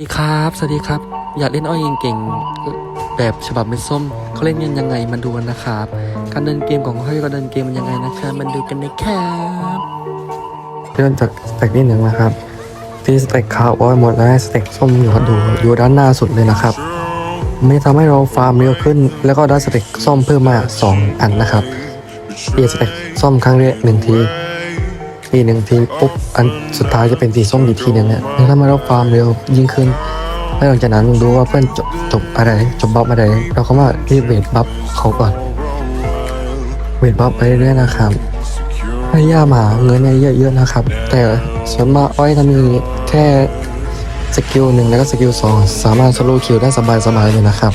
สวัสดีครับ สวัสดีครับ อยากเล่นอ้อยเก่งๆแบบฉบับเม็ดส้มเขาเล่นกันยังไงมาดูกันนะครับ การเดินเกมของเขากับเดินเกมมันยังไงนะครับมันดูกันนะครับเริ่มจากสเต็กที่หนึ่งนะครับที่สเต็กขาวอ้อยหมดแล้วสเต็กส้มอยู่ดูอยู่ด้านหน้าสุดเลยนะครับมันจะทำให้เราฟาร์มเร็วขึ้น แล้วก็ได้สเต็กส้มเพิ่มมา 2 อันนะครับเปลี่ยนสเต็กส้มครั้งแรกหนึ่งที ปีหนึ่งทีปุ๊บอันสุดท้ายจะเป็นสีส้มอีกทีหนึ่งเนี่ยมันทำให้เราฟาร์มเร็วยิ่งขึ้นแล้วหลังจากนั้นดูว่าเพื่อนจบจบอะไรจบบัฟอะไรเราก็มารีบเวทบัฟเขาก่อนเวทบัฟไปเรื่อยๆนะครับพยายามหาเงินเยอะๆนะครับ แต่ส่วนมากอ้อยจะมีแค่สกิลหนึ่งแล้วก็สกิลสองสามารถสโลว์คิวได้สบายๆเลยนะครับ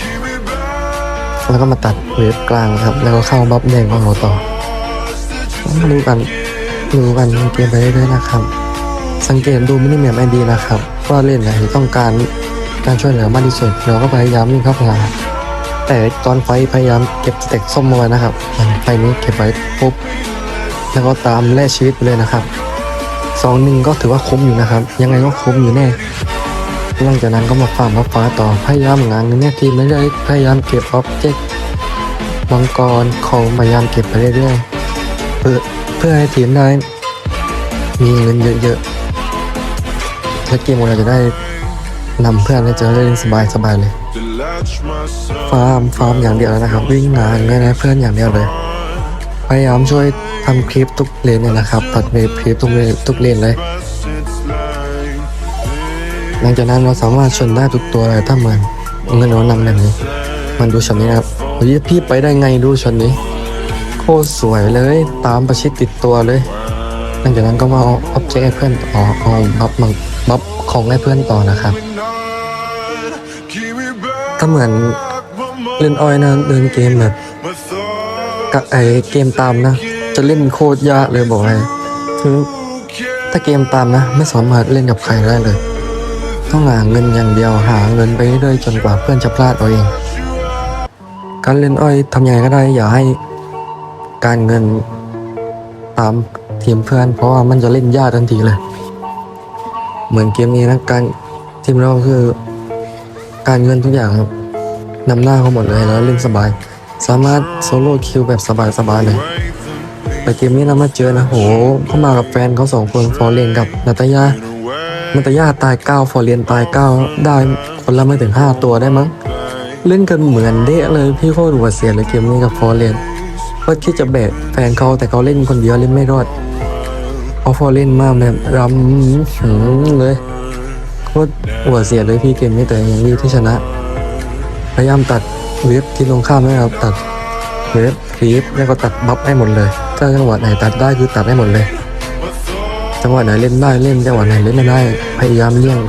แล้วก็มาตัดเวฟกลางครับ แล้วก็เข้าบัฟแดงของเราต่อมาดูกัน ดูกันเกมไปเรื่อยๆนะครับ สังเกตดูมินิแมปไอดีนะครับว่าเล่นไหนต้องการการช่วยเหลือมากที่สุดเราก็พยายามวิ่งเข้าไปหาแต่ตอนไฟพยายามเก็บสเต็กส้มเอาไว้นะครับอย่างไฟนี้เก็บไว้ปุ๊บแล้วก็ตามแล่ชีวิตไปเลยนะครับสองหนึ่งก็ถือว่าคุ้มอยู่นะครับ ยังไงก็คุ้มอยู่แน่หลังจากนั้นก็มาฟาร์มมาฟ้าต่อพยายามงานเงินเนี่ยทีไม่ได้พยายามเก็บออบเจกต์มังกรของพยายามเก็บไปเรื่อยๆเพื่อ เพื่อให้ทีมได้มีเงินเยอะๆและเกมของเราจะได้นำเพื่อนให้เจอเล่นสบายๆเลยฟาร์มฟาร์มอย่างเดียวนะครับ วิ่งงานเงินให้เพื่อนอย่างเดียวเลย พยายามช่วยทำคลิปทุกเลนเลยนะครับตัดเวคลิปทุกเลนทุกเลนเลยหลังจากนั้นเราสามารถชนได้ทุกตัวเลยถ้าเหมือนเงินเรานำแบบนี้มันดูช็อตนี้นะครับเฮ้ยพี่ไปได้ไงดูช็อตนี้ คตรสวยเลย ตามประชิดติดตัวเลย หลังจากนั้นก็มาเอาออบเจกต์ให้เพื่อนต่อเอาบัฟมังบัฟของให้เพื่อนต่อนะครับถ้าเหมือนเล่นออยนะเดินเกมแบบกับไอเกมตามนะ จะเล่นโคตรยากเลยบอกเลยคือถ้าเกมตามนะ ไม่สามารถเล่นกับใครได้เลย ต้องหาเงินอย่างเดียวหาเงินไปเรื่อยๆจนกว่าเพื่อนจะพลาดเอาเอง การเล่นอ้อยทำยังไงก็ได้อย่าให้ การเงินตามทีมเพื่อน เพราะว่ามันจะเล่นยากทันทีเลย เหมือนเกมนี้นะการทีมเราคือ การเงินทุกอย่างครับนำหน้าเขาหมดเลยแล้วเล่นสบาย สามารถโซโล่คิวแบบสบายๆเลยแต่เกมนี้เรามาเจอนะโหเขามากับแฟนเขาสองคนฟอร์เรนกับนาตายานาตายาตายเก้าฟอร์เรนตายเก้าได้คนละไม่ถึงห้าตัวได้มั้ง เล่นกันเหมือนเดะเลยพี่โคตรหัวเสียเลยเกมนี้กับฟอร์เรน ก็คิดจะแบกแฟนเขาแต่เขาเล่นคนเดียวเล่นไม่รอดเพราฟอร์เรนมากแบบรำหืมเลยโคตรหัวเสียเลยพี่เกมนี้แต่ยังดีที่ชนะ พยายามตัดเว็บที่ลงข้ามนะครับตัดเว็บคลิปแล้วก็ตัดบัฟให้หมดเลย ถ้าจังหวะไหนตัดได้คือตัดให้หมดเลย จังหวะไหนเล่นได้เล่นจังหวะไหนเล่นไม่ได้ พยายามเลี่ยง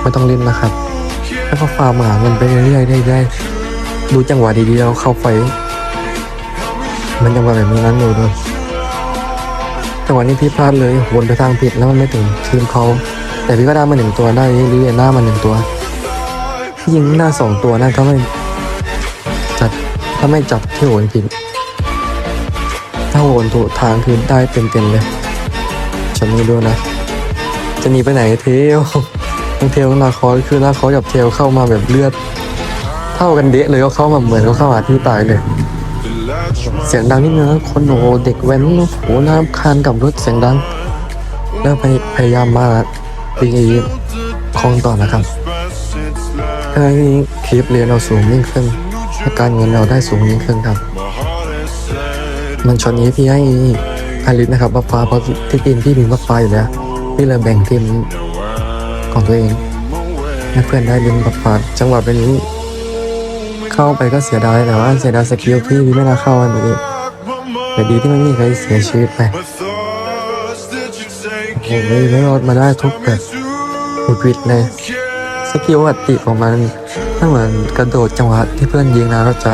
ไม่ต้องเล่นนะครับ แล้วก็ฟาร์มหาเงินไปเรื่อยๆได้ได้ดูจังหวะดีๆแล้วเข้าไฟ มันจังหวะแบบนี้นั้นดูด้วยจังหวะนี้พี่พลาดเลยวนไปทางผิดแล้วมันไม่ถึงทีมเขาแต่พี่ก็ได้มาหนึ่งตัวได้ลิเลียน่ามาหนึ่งตัว ยิงหน้าสองตัวนะถ้าไม่จัดถ้าไม่จับที่โหนผิดถ้าโหนถูกทางคือได้เต็มๆเลยฉันไม่รู้นะ จะหนีไปไหนเทลทั้งเทลทั้งนาคอสคือนาคอสกับเทลเข้ามาแบบเลือด เท่ากันเดะเลยก็เข้ามาเหมือนเขาเข้าหาที่ตายเลย เสียงดังนิดนึงนะคนโหเด็กแว้นโอ้โหน้ำคานกับรถเสียงดังแล้วพยายามมาตีคลองต่อนะครับให้คลิปเรียนเราสูงยิ่งขึ้นและการเงินเราได้สูงยิ่งขึ้นครับ มันช็อตนี้พี่ให้อาริสนะครับบัฟฟ้าเพราะที่ทีมพี่มีบัฟฟ้าอยู่แล้วพี่เลยแบ่งทีมของตัวเองให้เพื่อนได้เล่นบัฟฟ้าจังหวะเป็นนี้ เข้าไปก็เสียดายแต่ว่าเสียดายสกิลพี่พี่ไม่น่าเข้าอันนี้แต่ดีที่ไม่มีใครเสียชีวิตไปโอ้โหไม่รอดมาได้ทุกแบบอุดวิดเลยสกิลอัตติของมันถ้าเหมือนกระโดดจังหวะที่เพื่อนยิงนะเราจะ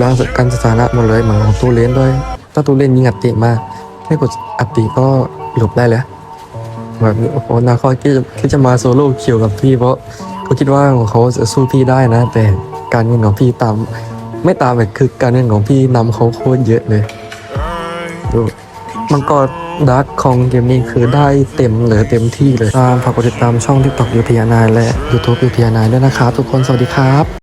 ล้างการสถานะหมดเลยเหมือนของตู้เลนด้วย ถ้าตู้เลนยิงอัตติมาแค่กดอัตติก็หลบได้แล้วแบบโอ้โหนาคอยคิดจะคิดจะมาโซโล่คิวกับพี่เพราะเขาคิดว่าของเขาจะสู้พี่ได้นะแต่ การเงินของพี่ตาม ไม่ตามแบบคือการเงินของพี่นำเขาโคตรเยอะเลยดูมันก็ดักของเกมนี้คือได้เต็มเลยเต็มที่เลยตามฝากกดติดตามช่องทิกตอกยูทีนายและยูทูบยูทีนายด้วยนะครับทุกคนสวัสดีครับ